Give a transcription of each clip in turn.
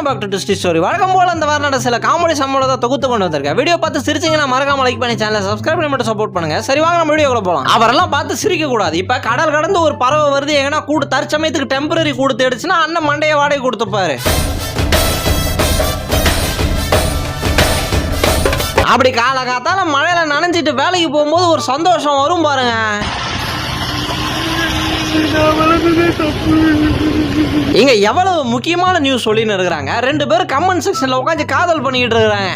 Welcome back to டிஸ்டி story வழக்கம் போல அந்த வாரம் நடந்த சில காமெடி சம்பளத்தை தொகுத்து கொண்டு வந்திருக்கேன். வீடியோ பார்த்து சிரிச்சிங்கன்னா மறக்காம லைக் பண்ணி சேனலை சப்ஸ்கிரைப் பண்ணி மட்டும் சப்போர்ட் பண்ணுங்க. சரி வாங்க நம்ம வீடியோக்குள்ள போகலாம் அவரெல்லாம் பார்த்து சிரிக்க கூடாது. இப்போ கடல் கடந்து ஒரு பறவை வருது. எங்கன்னா கூடு தற்சமயத்துக்கு டெம்பரரி கூடு தேடிச்சுன்னா அண்ணன் மண்டைய வாடகை கொடுத்துப்பாரு. அப்படி காலகாத்தால மழையில நனைஞ்சிட்டு வேலைக்கு போகும்போது ஒரு சந்தோஷம் வரும் பாருங்க. இங்க எவ்வளவு முக்கியமான நியூஸ் சொல்லின்னு இருக்கிறாங்க. ரெண்டு பேரும் கமெண்ட் செக்ஷன்ல உட்காந்து காதல் பண்ணிக்கிட்டு இருக்கிறாங்க.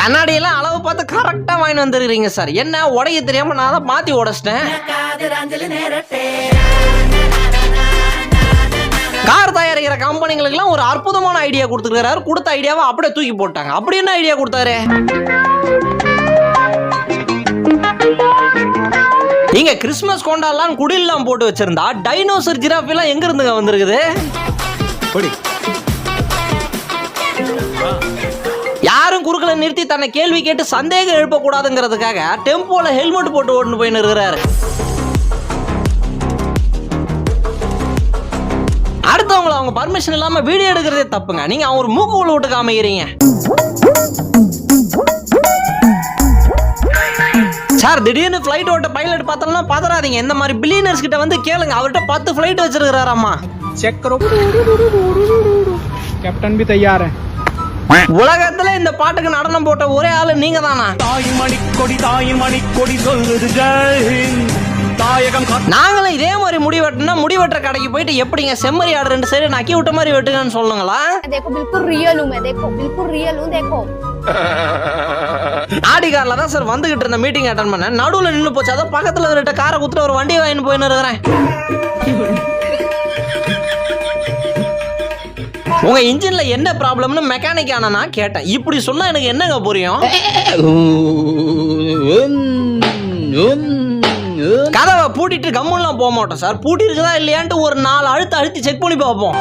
கண்ணாடியெல்லாம் அளவு பார்த்து கரெக்டா வாங்கி வந்துருக்கீங்க சார் என்ன உடைய தெரியாம நான் தான் மாத்தி உடைச்சிட்டேன். கார் தயாரிக்கிற கம்பெனிகளுக்கெல்லாம் ஒரு அற்புதமான ஐடியா கொடுத்துருக்காரு கொடுத்த ஐடியாவை அப்படியே தூக்கி போட்டாங்க. அப்படி என்ன ஐடியா கொடுத்தாரு? நீங்க கிறிஸ்மஸ் கொண்டாடலாம் குடில்லாம் போட்டு வச்சிருந்தா டைனோசர் ஜிராஃபி எல்லாம் எங்க இருந்துங்க வந்திருக்குது? யாரும் குறுக்கல நிறுத்தி தன்னை கேள்வி கேட்டு சந்தேகம் எழுப்பக்கூடாதுங்கிறதுக்காக டெம்போல ஹெல்மெட் போட்டு ஓட்டுன்னு போயின்னு இருக்கிறாரு. அடுத்தவங்கள அவங்க பர்மிஷன் இல்லாம வீடியோ எடுக்கிறதே தப்புங்க. நீங்க அவங்க ஒரு மூக்கு உள்ள விட்டு காமிக்கிறீங்க. சார் திடீர்னு ஃப்ளைட் ஓட்ட பைலட் பார்த்தோம்னா பதறாதீங்க இந்த மாதிரி பில்லியனர்ஸ் கிட்ட வந்து கேளுங்க அவர்கிட்ட பத்து ஃப்ளைட் வச்சிருக்கிறாராமா चेक करो कैप्टन भी तैयार है உலகத்துல இந்த பாட்டுக்கு நடனம் போட்ட ஒரே ஆளு நீங்க தானா தாய் மணிக்கொடி தாய் மணிக்கொடி சொல்லுது ஜெய்ஹிந்த் தாயகம் காத்து நாங்களும் இதே மாதிரி முடி வெட்டினா முடி வெட்டுற கடைக்கு போயிட்டு எப்படிங்க செம்மறி ஆடு ரெண்டு சைடு நக்கி விட்ட மாதிரி வெட்டுங்கன்னு சொல்லுங்களா देखो बिल्कुल रियल हूँ मैं देखो बिल्कुल रियल हूँ देखो ஆடி கார்ல தான் சார் வந்துகிட்டு இருந்த மீட்டிங் அட்டன் பண்ண நடுவில் நின்னு போச்சு. அதான் பக்கத்தில் இருக்கிட்ட காரை குத்துட்டு ஒரு வண்டியை வாங்கிட்டு போயின்னு இருக்கிறேன். உங்க இன்ஜின்ல என்ன ப்ராப்ளம்னு மெக்கானிக் ஆனா நான் கேட்டேன். இப்படி சொன்னா எனக்கு என்னங்க புரியும்? கதவை பூட்டிட்டு கம்முன்லாம் போக மாட்டோம் சார். பூட்டி இருக்குதா இல்லையான்ட்டு ஒரு நாலு அழுத்து அழுத்தி செக் பண்ணி பார்ப்போம்.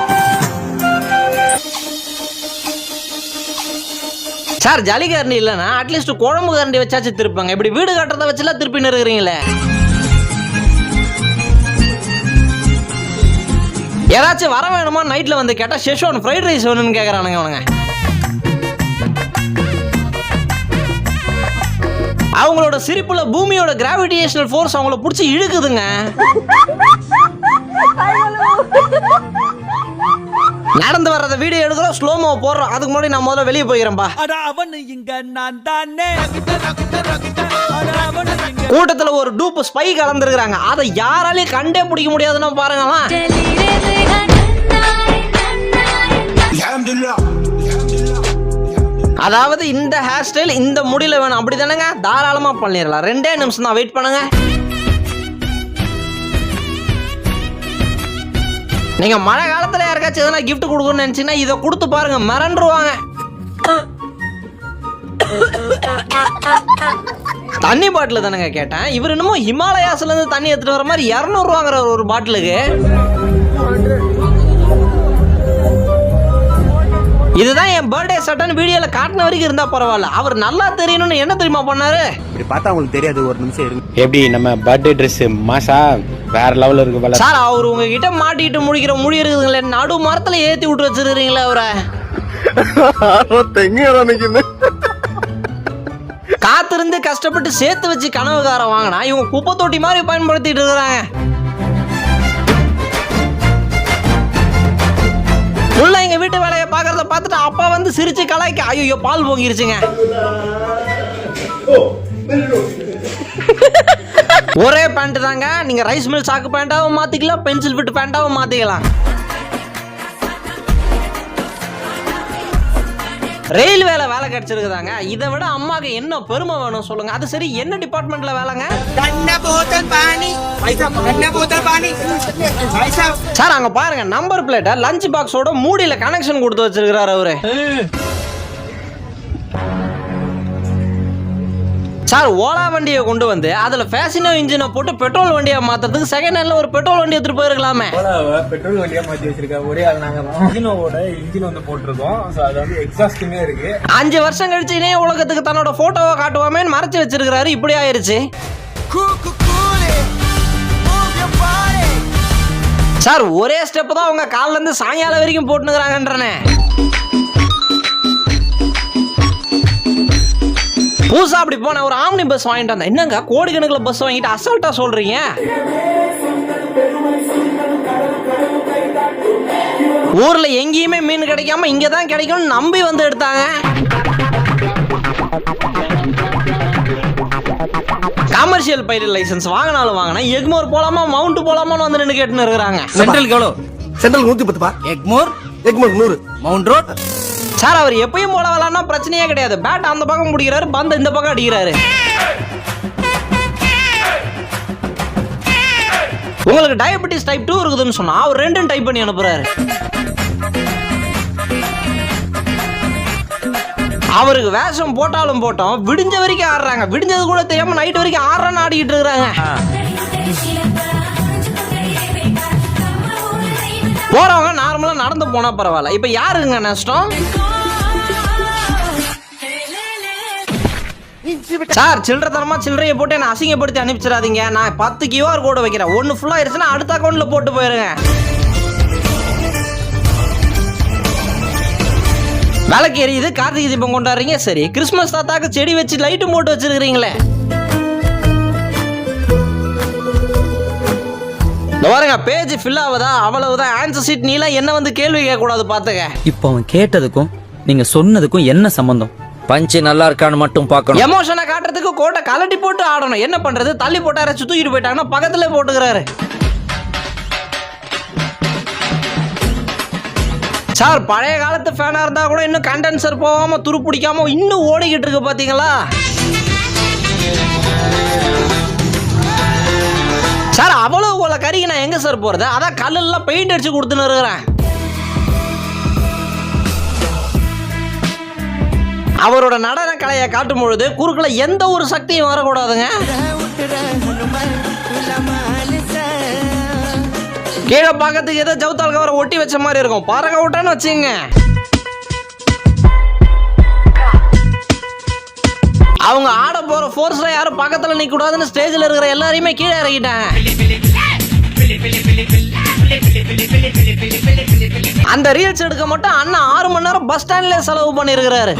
சார் ஜலி கரண்டி இல்லைன்னா அட்லீஸ்ட் குழம்பு கரண்டி வச்சாச்சு திருப்பாங்க. இப்படி வீடு கட்டுறத வச்சுலாம் திருப்பின்னு இருக்கிறீங்களே. ஏதாச்சும் வர வேணுமா? நைட்ல வந்து கேட்டா ஷெஷ்வான் ஃப்ரைட் ரைஸ் வேணும்னு கேக்குறானுங்க அவனுங்க அவங்களோட சிரிப்புல பூமியோட கிராவிடேஷனல் ஃபோர்ஸ் அவங்கள பிடிச்சி இழுக்குதுங்க. நடந்து வர்றத வீடியோ எடுக்கிறோம் ஸ்லோமோ போடுறோம். அதுக்கு முன்னாடி நான் முதல்ல வெளியே இங்க கூட்டத்துல ஒரு டூப் ஸ்பை கலந்துருக்காங்க அதை யாராலையும் கண்டே பிடிக்க முடியாதுன்னா பாருங்களா அதாவது இந்த ஹேர் ஸ்டைல் இந்த முடியல வேணும். அப்படி தானேங்க தாராளமா பண்ணிடலாம். ரெண்டே நிமிஷம் தான் வெயிட் பண்ணுங்க. நீங்க மழை காலத்துல யாருக்காச்சும் எதனா கிஃப்ட் கொடுக்கணும்னு நினைச்சீங்கன்னா இதை கொடுத்து பாருங்க மிரண்டுருவாங்க. தண்ணி பாட்டில் தானேங்க கேட்டேன். இவர் என்னமோ ஹிமாலயாஸ்ல இருந்து தண்ணி எடுத்துட்டு வர மாதிரி இரநூறுவாங்கிற ஒரு பாட்டிலுக்கு. இதுதான் என் பர்த்டே சட்டன் வீடியோல காட்டின வரைக்கும் இருந்தா பரவாயில்ல. அவர் நல்லா தெரியணும்னு என்ன தெரியுமா பண்ணாரு? இப்படி பார்த்தா உங்களுக்கு தெரியாது ஒரு நிமிஷம் இருங்க. எப்படி நம்ம பர்த்டே ட்ரெஸ் மாசா வேற லெவல்ல இருக்கு போல. சார் அவர் உங்ககிட்ட மாட்டிட்டு முடிக்கிற முடி இருக்குதுங்களே நடு மரத்துல ஏத்தி விட்டு வச்சிருக்கீங்களே அவரை. காத்திருந்து கஷ்டப்பட்டு சேர்த்து வச்சு கனவுகாரம் வாங்கினா இவங்க குப்பை தொட்டி மாதிரி பயன்படுத்திட்டு இருக்கிறாங்க. உள்ள எங்க வீட்டு வேலையை பார்க்கறத பார்த்துட்டு அப்பா வந்து சிரிச்சு கலாய்க்க ஐயோ பால் பொங்கிருச்சுங்க. ஒரே பேண்ட் தாங்க. நீங்க ரைஸ் மில் சாக்கு பேண்டாவும் மாத்திக்கலாம் பென்சில் ஃபிட் பேண்டாவும் மாத்திக்கலாம். ரயில்வேல வேலை கிடைச்சிருக்குதாங்க. இதை விட அம்மாக்கு என்ன பெருமை வேணும் சொல்லுங்க. அது சரி என்ன டிபார்ட்மெண்ட்ல வேலைங்க? சார் அங்க பாருங்க நம்பர் பிளேட்டை லஞ்ச் பாக்ஸோட மூடியில கனெக்ஷன் கொடுத்து வச்சிருக்கிறாரு அவரு. சார் ஓலா வண்டியை கொண்டு வந்து அதுல ஃபேசினோ இன்ஜினை போட்டு பெட்ரோல் வண்டியை மாத்துறதுக்கு செகண்ட் ஹேண்ட்ல ஒரு பெட்ரோல் வண்டி எடுத்துட்டு போயிருக்கலாமே. பெட்ரோல் வண்டியா மாத்தி வச்சிருக்க ஒரே ஆள் நாங்க இன்ஜினோட இன்ஜின் வந்து போட்டிருக்கோம். ஸோ அது வந்து எக்ஸாஸ்டுமே இருக்கு. அஞ்சு வருஷம் கழிச்சு இணைய உலகத்துக்கு தன்னோட போட்டோவை காட்டுவாமேன்னு மறைச்சு வச்சிருக்கிறாரு. இப்படி ஆயிருச்சு. சார் ஒரே ஸ்டெப் தான் அவங்க கால்ல இருந்து சாயங்காலம் வரைக்கும் போட்டுனுக்குறாங்கன்றனே. புதுசா அப்படி போன ஒரு ஆம்னி பஸ் வாங்கிட்டு வந்தேன். என்னங்க கோடிக்கணக்கில் பஸ் வாங்கிட்டு அசால்ட்டா சொல்றீங்க? ஊர்ல எங்கேயுமே மீன் கிடைக்காம இங்க தான் கிடைக்கும்னு நம்பி வந்து எடுத்தாங்க. கமர்ஷியல் பைலட் லைசென்ஸ் வாங்கினாலும் வாங்கினா எக்மோர் போலாமா மவுண்ட் போலாமான்னு வந்து நின்று கேட்டுன்னு இருக்கிறாங்க. சென்ட்ரலுக்கு எவ்வளோ சென்ட்ரல் நூத்தி பத்துப்பா. எக்மோர்? எக்மோர் நூறு. Mount road? சார் அவர் எப்பயும் போல விளாட்னா பிரச்சனையே கிடையாது. பேட் அந்த பக்கம் பிடிக்கிறாரு பந்து இந்த பக்கம் அடிக்கிறாரு. உங்களுக்கு டயபெட்டிஸ் டைப் டூ இருக்குதுன்னு சொன்னா அவர் ரெண்டும் டைப் பண்ணி அனுப்புறாரு. அவருக்கு வேஷம் போட்டாலும் போட்டோம் விடிஞ்ச வரைக்கும் ஆடுறாங்க. விடிஞ்சது கூட தெரியாம நைட் வரைக்கும் ஆடுறான்னு ஆடிக்கிட்டு இருக்கிறாங்க. போறவங்க நடந்து போனா பரவாயில்ல. இப்போ யாருங்க நஷ்டம் சார் சில்லற தரமா சில்லறையை போட்டு என்ன அசிங்கப்படுத்தி அனுப்பிச்சிடாதீங்க. நான் பத்து கியூஆர் கோடு வைக்கிறேன். ஒன்னு ஃபுல்லா இருந்துச்சுன்னா அடுத்த அக்கௌண்ட்ல போட்டு போயிருங்க. விளக்கு எரியுது கார்த்திகை தீபம் கொண்டாடுறீங்க? சரி கிறிஸ்மஸ் தாத்தாக்கு செடி வச்சு லைட்டும் போட்டு வச்சிருக்கிறீங்களே. இந்த பாருங்க பேஜ் ஃபில் ஆகுதா? அவ்வளவுதான். ஆன்சர் சீட் நீலாம் என்ன வந்து கேள்வி கேட்க கூடாது பாத்துக்க இப்போ அவன் கேட்டதுக்கும் நீங்க சொன்னதுக்கும் என்ன சம்பந்தம்? பஞ்சு நல்லா இருக்கான்னு மட்டும் பார்க்கணும். எமோஷனை காட்டுறதுக்கு கோட்டை கலட்டி போட்டு ஆடணும். என்ன பண்றது? தள்ளி போட்டு அரைச்சு தூக்கிட்டு போயிட்டாங்கன்னா பக்கத்துல போட்டுக்கிறாரு. சார் பழைய காலத்து ஃபேனா இருந்தா கூட இன்னும் கண்டென்சர் போகாம துரு பிடிக்காம இன்னும் ஓடிக்கிட்டு இருக்கு பாத்தீங்களா? எங்கே சார் போகிறது அதான் கல்லெல்லாம் பெயிண்ட் அடித்து கொடுத்துன்னு இருக்கிறேன். அவரோட நடன கலையை காட்டும் பொழுது குறுக்குல எந்த ஒரு சக்தியும் வரக்கூடாதுங்க. கீழே பார்க்கறதுக்கு ஏதோ ஜவுத்தால் கவரை ஒட்டி வச்ச மாதிரி இருக்கும். பறக்க விட்டான்னு வச்சுங்க அவங்க ஆட போற ஃபோர்ஸ்ல யாரும் பக்கத்துல நிக்க கூடாதுன்னு ஸ்டேஜ்ல இருக்கிற எல்லாரையுமே கீழே இறக்கிட்டாங்க. அந்த ரீல்ஸ் எடுக்க மட்டும் அண்ணன் ஆறு மணி நேரம் பஸ் ஸ்டாண்ட்ல செலவு பண்ணிருக்கிறாரு.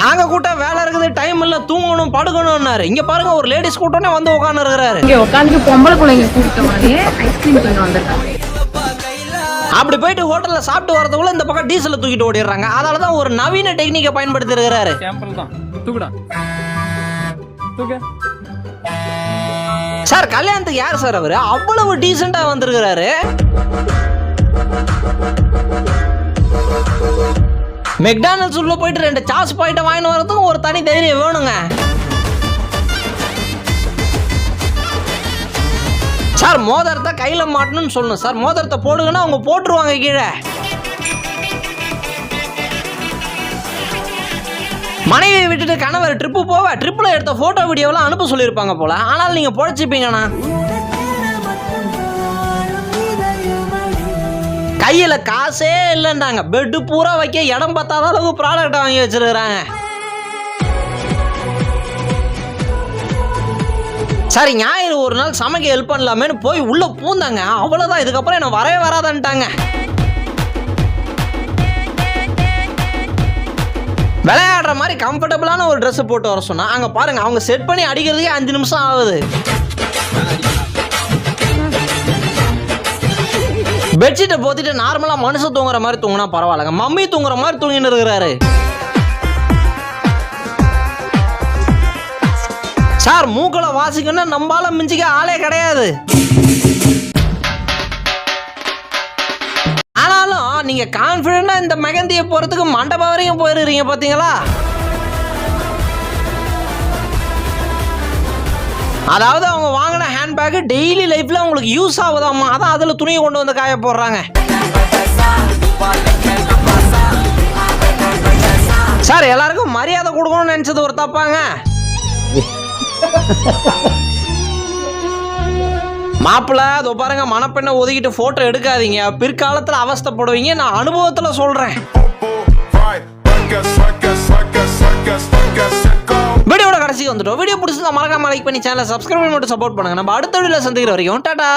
நாங்க கூட்டம் வேலை இருக்குது டைம் இல்ல தூங்கணும் படுக்கணும்னாரு. இங்க பாருங்க ஒரு லேடிஸ் கூட்டம்னே வந்து உட்கார்ந்து இருக்கிறாரு இங்க உட்காந்து பொம்பளை பிள்ளைங்க கூப்பிட்ட மாதிரியே ஐஸ்கிரீம் கொஞ்சம் வந்திருக்காங்க. அப்படி போயிட்டு ஹோட்டல்ல சாப்பிட்டு வரதுக்குள்ள இந்த பக்கம் டீசலை தூக்கிட்டு ஓடிடுறாங்க. அதனால தான் ஒரு நவீன டெக்னிக்கை பயன்படுத்தி இருக்கிறாரு சார் கல்யாணத்துக்கு யார் சார் அவரு? அவ்வளவு டீசெண்டா வந்திருக்கிறாரு. மெக்டானல்ஸ் உள்ள போயிட்டு ரெண்டு சாஸ் பாயிட்ட வாங்கிட்டு வரதுக்கும் ஒரு தனி தைரியம் வேணுங்க. சார் மோதிரத்தை கையில மாட்டணும்னு சொல்லணும். சார் மோதிரத்தை போடுங்கன்னா அவங்க போட்டுருவாங்க கீழே. மனைவியை விட்டுட்டு கணவர் ட்ரிப்பு போவ ட்ரிப்பில் எடுத்த ஃபோட்டோ வீடியோலாம் அனுப்ப சொல்லியிருப்பாங்க போல. ஆனால் நீங்கள் பொழைச்சிப்பீங்கண்ணா. கையில் காசே இல்லைன்றாங்க. பெட்டு பூரா வைக்க இடம் பத்தாத அளவு ப்ராடக்ட் வாங்கி வச்சிருக்கிறாங்க. சரி ஞாயிறு ஒரு நாள் சமைக்க ஹெல்ப் பண்ணலாமேன்னு போய் உள்ளே பூந்தாங்க. அவ்வளோதான் இதுக்கப்புறம் என்னை வரவே வராதன்ட்டாங்க. விளையாடுற மாதிரி கம்ஃபர்டபுளான ஒரு ட்ரெஸ்ஸை போட்டு வர சொன்னால் அங்கே பாருங்க அவங்க செட் பண்ணி அடிக்கிறதுக்கே அஞ்சு நிமிஷம் ஆகுது. பெட்ஷீட்டை போத்திட்டு நார்மலா மனுஷன் தூங்குற மாதிரி தூங்கினா பரவாயில்லங்க. மம்மி தூங்குற மாதிரி தூங்கிட்டு இருக்கிறாரு. சார் மூக்களை வாசிக்கணும்னா நம்பால மிஞ்சிக்க ஆளே கிடையாது. நீங்கள் நீங்க இந்த மெகந்தியை போறதுக்கு மண்டபம் வரைக்கும் போயிருக்கீங்க பாத்தீங்களா? அதாவது அவங்க வாங்கின ஹேண்ட்பேக் டெய்லி லைஃப்ல உங்களுக்கு யூஸ் ஆகுதாமா அதான் அதுல துணியை கொண்டு வந்து காய போடுறாங்க. சார் எல்லாருக்கும் மரியாதை கொடுக்கணும்னு நினைச்சது ஒரு தப்பாங்க. மாப்பிள்ள அதோ பாருங்க மணப்பெண்ணை ஒதுக்கிட்டு போட்டோ எடுக்காதீங்க. பிற்காலத்துல அவஸ்தப்படுவீங்க. நான் அனுபவத்துல சொல்றேன். வீடியோட கடைசிக்கு வந்துட்டோம். வீடியோ பிடிச்சிருந்தா மறக்காம லைக் பண்ணி சேனலை சப்ஸ்கிரைப் பண்ணி மட்டும் சப்போர்ட் பண்ணுங்க. நம்ம அடுத்த வீடியோல சந்திக்கிற வரைக்கும் டாடா!